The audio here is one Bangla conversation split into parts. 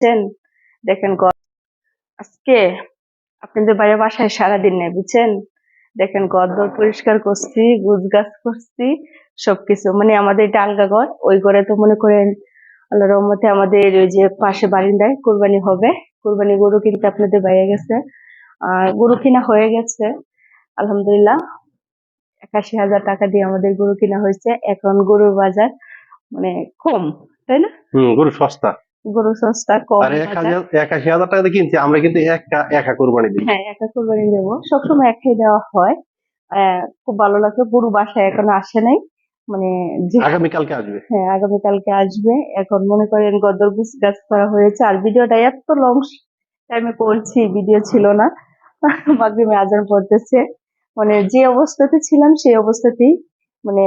বুঝছেন দেখেন আজকে আপনাদের বাইরে বাসায় সারাদিন নেই, বুঝছেন? দেখেন ঘর পরিষ্কার করছি গুছ গাছ করছি, সবকিছু। মানে আমাদের আলগা ঘর, ওই ঘরে তো মনে করেন আল্লাহ রহমতে আমাদের ওই যে পাশে বারিন্দায় কোরবানি হবে। কোরবানি গরু কিনতে আপনাদের বাইরে গেছে। আর গরু কিনা হয়ে গেছে, আলহামদুলিল্লাহ। একাশি হাজার টাকা দিয়ে আমাদের গরু কিনা হয়েছে। এখন গরুর বাজার মানে কম, তাই না? গরু সস্তা। গরু সস্তা কম। আর এক বাজার। হাজার একাশি হাজার টাকা দিয়ে কিনছি আমরা কিন্তু একা একা কোরবানি দিই। হ্যাঁ একা কোরবানি দেবো। সবসময় একাই দেওয়া হয়। খুব ভালো লাগল গরু বাসায় এখনও আসে নাই। মানে আগামীকালকে আসবে। হ্যাঁ আগামীকালকে আসবে। এখন মনে করেন গদর গুছ করা হয়েছে। আর ভিডিওটা এত লং টাইমে করছি ভিডিও ছিল না। মাগরিবে আজান পড়তেছে। মানে যে অবস্থাতে ছিলাম সেই অবস্থাতেই মানে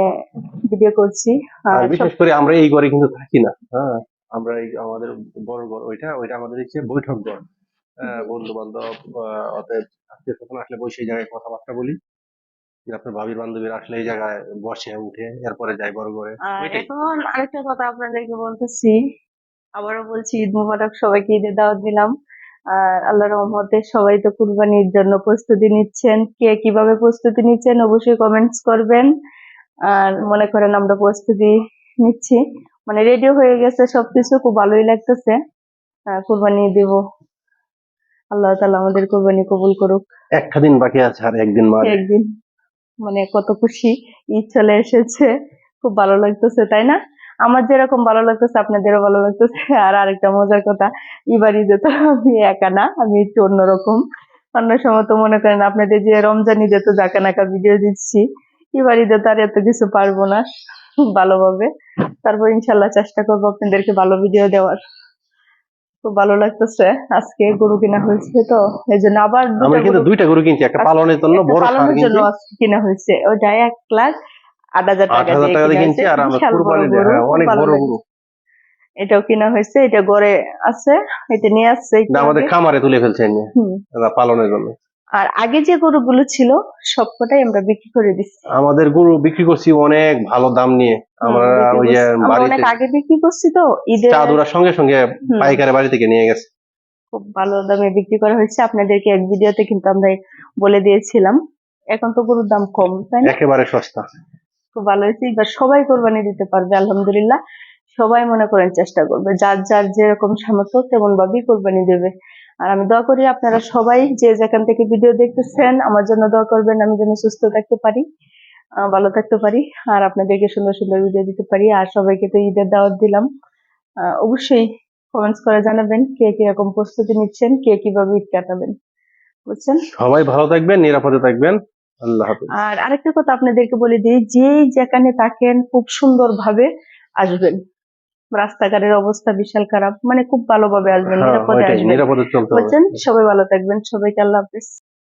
ভিডিও করছি। আর বিশেষ করে আমরা এই ঘরে কিন্তু থাকি না। হ্যাঁ। আমরা এই আমাদের বড় ঘর ওইটা ওইটা আমাদের হচ্ছে বৈঠক ঘর বন্ধু বান্ধব অতএব আত্মীয় স্বজন আসলে বসে এই জায়গায় কথাবার্তা বলি। আপনার ভাবির বান্ধবীর আসলে এই জায়গায় বসে উঠে এরপরে যাই বড় ঘরে এখন আরেকটা কথা আপনাদেরকে বলতেছি। আবারও বলছি ঈদ মুবারক সবাইকে ঈদের দাওয়াত দিলাম। আর আল্লাহ রহমতে সবাই তো কুরবানির জন্য প্রস্তুতি নিচ্ছেন। কে কীভাবে প্রস্তুতি নিচ্ছেন অবশ্যই কমেন্টস করবেন। আর মনে করেন আমরা প্রস্তুতি নিচ্ছি। মানে রেডিও হয়ে গেছে সবকিছু খুব ভালোই লাগতেছে। কোরবানি কুরবানি দেব। আল্লাহ তালা আমাদের কোরবানি কবুল করুক। একটা দিন বাকি আছে আর একদিন একদিন। মানে কত খুশি ঈদ চলে এসেছে। খুব ভালো লাগতেছে তাই না? আমার যেরকম ভালো লাগতেছে আপনাদেরও ভালো লাগতেছে। আর আরেকটা মজার কথা এবার ঈদে তো আমি একা না আমি একটু অন্যরকম। অন্য সময় তো মনে করেন আপনাদের যে রমজান ঈদে তো জাকা নাকা ভিডিও দিচ্ছি। এবার ঈদে তো আর এত কিছু পারব না। ভালোভাবে। তারপর ইনশাল্লাহ চেষ্টা করব আপনাদেরকে ভালো ভিডিও দেওয়ার। খুব ভালো লাগতেছে। আজকে গরু কিনা হয়েছে তো এই জন্য আবার আমরা কিন্তু দুইটা গরু কিনছি একটা পালনের জন্য বড় পালনের জন্য কিনা হয়েছে। ওইটা এক লাখ আট হাজার টাকা দিয়ে কিনছি আর আমরা হ্যাঁ, খুব অনেক বড় গরু। এটাও কিনা হয়েছে এটা গড়ে আছে এটা নিয়ে আসছে আমাদের খামারে তুলে ফেলছে পালনের জন্য। আর আগে যে গরুগুলো ছিল সবকটাই আমরা বিক্রি করে দিচ্ছি। আমাদের গরু বিক্রি করছি অনেক ভালো দাম নিয়ে। আমরা ওই যে বাড়িতে অনেক আগে বিক্রি করছি তো ঈদের চাঁদুরার সঙ্গে সঙ্গে পাইকারে বাড়ি থেকে নিয়ে গেছে। খুব ভালো দামে বিক্রি করা হয়েছে। আপনাদেরকে এক ভিডিওতে কিন্তু আমরা বলে দিয়েছিলাম। এখন তো গরুর দাম কম তাই না? একেবারে সস্তা। খুব ভালো হয়েছে। এবার সবাই কোরবানি দিতে পারবে, আলহামদুলিল্লাহ। সবাই মনে করেন চেষ্টা করবে। যার যার যেরকম সামর্থ্য তেমন ভাবেই কোরবানি দেবে। আর আমি দোয়া করি আপনারা সবাই যে যেখান থেকে ভিডিও দেখতেছেন, আমার জন্য দোয়া করবেন, আমি যেন সুস্থ থাকতে পারি ভালো থাকতে পারি, আর আপনাদেরকে সুন্দর সুন্দর ভিডিও দিতে পারি। আর সবাইকে তো ঈদের দাওয়াত দিলাম। অবশ্যই কমেন্টস করে জানাবেন, কে কীরকম প্রস্তুতি নিচ্ছেন, কে কীভাবে ঈদ কাটাবেন। বুঝছেন? সবাই ভালো থাকবেন, নিরাপদে থাকবেন। আর আরেকটা কথা আপনাদেরকে বলে দিই যেই যেখানে থাকেন খুব সুন্দর ভাবে আসবেন। রাস্তাঘাটের অবস্থা বিশাল খারাপ মানে খুব ভালোভাবে আসবেন হ্যাঁ নিরাপদে আসবেন। সবাই ভালো থাকবেন সবাইকে আল্লাহ হাফেজ।